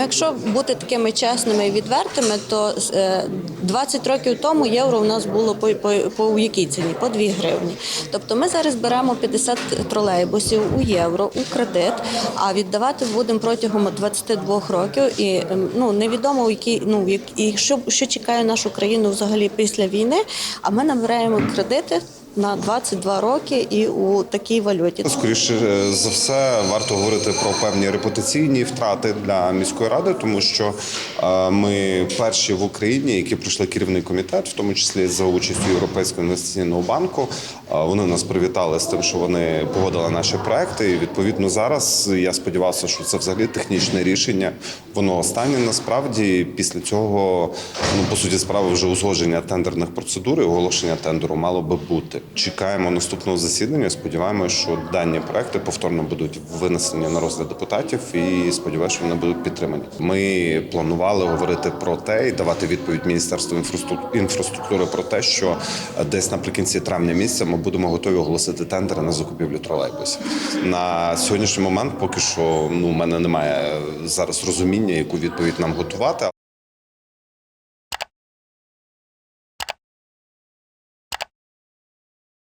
Якщо бути такими чесними і відвертими, то е, 20 років тому євро у нас було по, по, по якій ціні? По 2 гривні. Тобто ми зараз беремо 50 тролейбусів у євро у кредит, а віддавати будемо протягом 22 років. І ем, ну невідомо в якій ну як і що, що чекає нашу країну взагалі після війни. А ми набираємо кредити на 22 роки і у такій валюті. Скоріше за все, варто говорити про певні репутаційні втрати для міської ради, тому що е, ми перші в Україні, які пройшли керівний комітет, в тому числі за участю Європейського інвестиційного банку. Е, Вони нас привітали з тим, що вони погодили наші проекти. І відповідно зараз я сподівався, що це взагалі технічне рішення. Воно останнє насправді після цього, ну по суті, справи вже узгодження тендерних процедур і оголошення тендеру мало би бути. Чекаємо наступного засідання. Сподіваємося, що дані проекти повторно будуть винесені на розгляд депутатів, і сподіваюся, що вони будуть підтримані. Ми планували говорити про те і давати відповідь Міністерству інфраструк- інфраструктури про те, що десь наприкінці травня місяця ми будемо готові оголосити тендери на закупівлю тролейбусів. На сьогоднішній момент поки що ну у мене немає зараз розуміння, яку відповідь нам готувати.